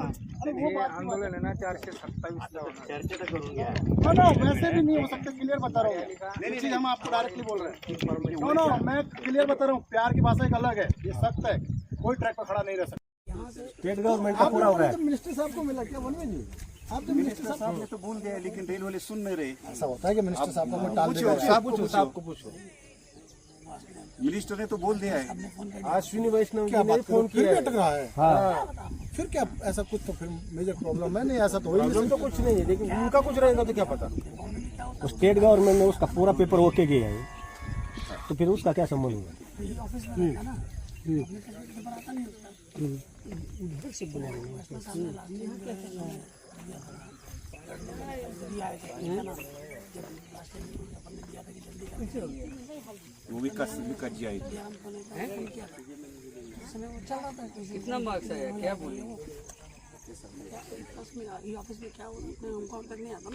आंदोलन है ना चारशे होना चर्चा तो करूँगा नो नो वैसे भी नहीं हो सकते क्लियर बता रहा हूँ। चीज़ हम आपको डायरेक्टली बोल रहे हैं नो नो मैं क्लियर बता रहा हूँ प्यार की भाषा एक अलग है। ये सख्त है कोई ट्रैक पर खड़ा नहीं रह सकता। स्टेट गवर्नमेंट का पूरा हो गया मिनिस्टर साहब को मिला क्या वन में जी? आप तो मिनिस्टर साहब ने तो बोल दिया है, लेकिन रेल वाले सुन नहीं रहे। ऐसा होता है कि मिनिस्टर साहब को टाल पूछो, साहब को पूछो। साहब को पूछो। मिनिस्टर ने तो बोल दिया है। अश्विनी वैष्णव जी ने फ़ोन फिर किया अटक रहा है? हाँ। फिर क्या ऐसा कुछ तो फिर मेजर प्रॉब्लम है? नहीं ऐसा तो हो ही नहीं प्रॉब्लम तो कुछ नहीं है लेकिन उनका कुछ रहेगा तो क्या पता? स्टेट गवर्नमेंट ने उसका पूरा पेपर ओके किया है। तो फिर उसका क्या संबंध होगा? वो विकास विकास जी आए थे कितना मार्क्स आया? क्या बोले? ऑफ़िस में ये ऑफ़िस में क्या हुआ? मैं हमको आता ना।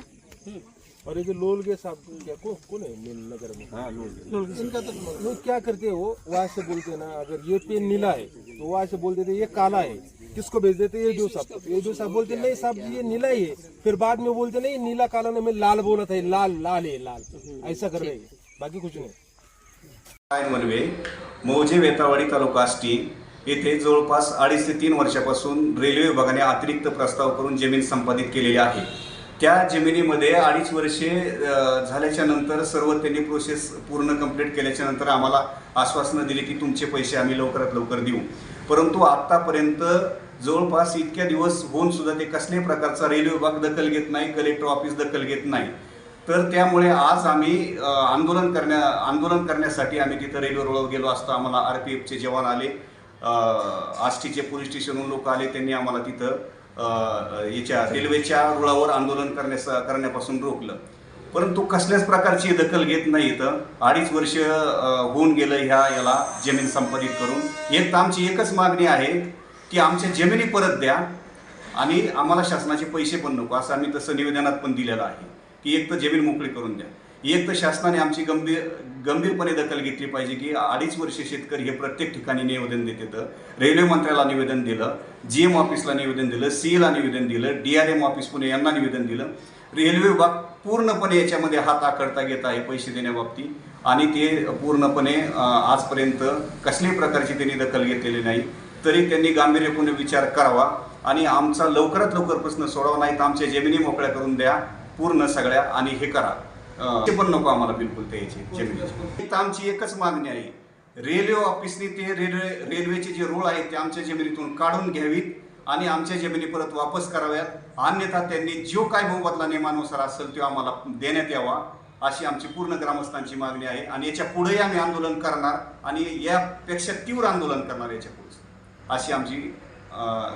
और ये जो लोल के साहब क्या कौन कौन है नील नगर में? हाँ लोग इनका तो वो क्या करते हैं वो? वहाँ से बोलते हैं ना अगर ये पेन नीला है तो वहाँ से बोल देते ये काला है। किसको भेज देते ये जो साहब। ये जो साहब बोलते नहीं साहब ये नीला ही है। फिर बाद में बोलते नहीं नीला काला ने मैं लाल बोला था लाल लाल है लाल। ऐसा कर रहे बाकी कुछ नहीं। मनवे मौजे वेतावाडी तालुका आष्टी येथे जवळपास अडीच ते तीन वर्षापासून रेल्वे विभागाने अतिरिक्त प्रस्ताव करून जमीन संपादित केलेली आहे. त्या जमिनीमध्ये अडीच वर्षे झाल्याच्यानंतर सर्व त्यांनी प्रोसेस पूर्ण कंप्लीट केल्याच्यानंतर आम्हाला आश्वासनं दिली की तुमचे पैसे आम्ही लवकरात लवकर देऊ. परंतु आत्तापर्यंत जवळपास इतक्या दिवस होऊन सुद्धा ते कसल्याही प्रकारचा रेल्वे विभाग दखल घेत नाही कलेक्टर ऑफिस दखल घेत नाही. तर त्यामुळे आज आम्ही आंदोलन करण्या आंदोलन करण्यासाठी आम्ही तिथं रेल्वे रोडवर गेलो असता आम्हाला आर पी एफचे जवान आले. आष्टीचे पोलीस स्टेशनहून लोक आले त्यांनी आम्हाला तिथं याच्या रेल्वेच्या रुळावर आंदोलन करण्यास करण्यापासून रोखलं. परंतु कसल्याच प्रकारची दखल घेत नाही इथं. अडीच वर्ष होऊन गेलं ह्या याला जमीन संपादित करून. एक तर आमची एकच मागणी आहे की आमच्या जमिनी परत द्या आणि आम्हाला शासनाचे पैसे पण नको. असं आम्ही तसं निवेदनात पण दिलेलं आहे की एक तर जमीन मोकळी करून द्या. एक तर शासनाने आमची गंभीर गंभीरपणे दखल घेतली पाहिजे की अडीच वर्ष शेतकरी हे प्रत्येक ठिकाणी निवेदन देत येतं रेल्वे मंत्र्याला निवेदन दिलं जी एम ऑफिसला निवेदन दिलं सी ला निवेदन दिलं D R M office Pune यांना निवेदन दिलं. रेल्वे विभाग पूर्णपणे याच्यामध्ये हात आखडता घेत आहे पैसे देण्याबाबतीत आणि ते पूर्णपणे आजपर्यंत कसल्याही प्रकारची त्यांनी दखल घेतलेली नाही. तरी त्यांनी गांभीर्यपूर्ण विचार करावा आणि आमचा लवकरात लवकर प्रश्न सोडावा नाही तर आमच्या जमिनी मोकळ्या करून द्या पूर्ण सगळ्या आणि हे करा. ते पण नको आम्हाला बिलकुल इथं आमची एकच मागणी आहे. रेल्वे ऑफिसने ते रेल्वे रेल्वेचे जे रूळ आहेत ते आमच्या जमिनीतून काढून घ्यावीत आणि आमच्या जमिनी परत वापस कराव्यात. अन्यथा त्यांनी जो काय मोबदला नियमानुसार असेल तो आम्हाला देण्यात यावा अशी आमची पूर्ण ग्रामस्थांची मागणी आहे. आणि याच्या पुढेही आम्ही आंदोलन करणार आणि यापेक्षा तीव्र आंदोलन करणार याच्यापुढे. अशी आमची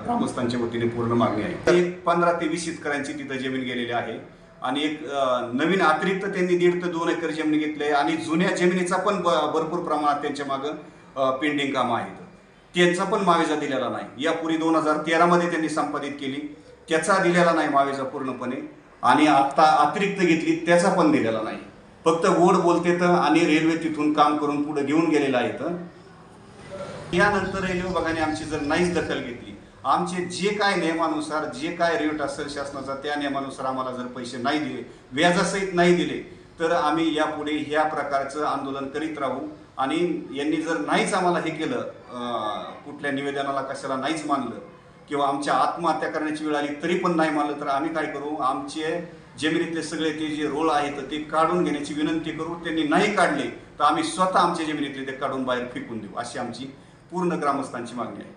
ग्रामस्थांच्या वतीने पूर्ण मागणी आहे. पंधरा ते वीस शेतकऱ्यांची तिथं जमीन गेलेली आहे. आणि एक नवीन अतिरिक्त त्यांनी दीड ते दोन एकर जमीन घेतली आहे. आणि जुन्या जमिनीचा पण भरपूर प्रमाणात त्यांच्या मागं पेंडिंग कामं आहेत. त्यांचा पण मावेजा दिलेला नाही. यापूर्वी दोन हजार तेरामध्ये त्यांनी संपादित केली. त्याचा दिलेला नाही मावेजा पूर्णपणे. आणि आता अतिरिक्त घेतली त्याचा पण दिलेला नाही. फक्त गोड बोलते तर आणि रेल्वे तिथून काम करून पुढे घेऊन गेलेलं आहे तर यानंतर रेल्वे विभागाने आमची जर नाहीच दखल घेतली आमचे जे काय नियमानुसार जे काय रेट असेल शासनाचा त्या नियमानुसार आम्हाला जर पैसे नाही दिले व्याजासहित नाही दिले तर आम्ही यापुढे ह्या प्रकारचं आंदोलन करीत राहू. आणि यांनी जर नाहीच आम्हाला हे केलं कुठल्या निवेदनाला कशाला नाहीच मानलं किंवा आमच्या आत्महत्या करण्याची वेळ आली तरी पण नाही मानलं तर आम्ही काय करू? आमचे जमिनीतले सगळे ते जे रोल आहेत ते काढून घेण्याची विनंती करू. त्यांनी नाही काढले तर आम्ही स्वतः आमच्या जमिनीतले ते काढून बाहेर फेकून देऊ अशी आमची पूर्ण ग्रामस्थांची मागणी आहे.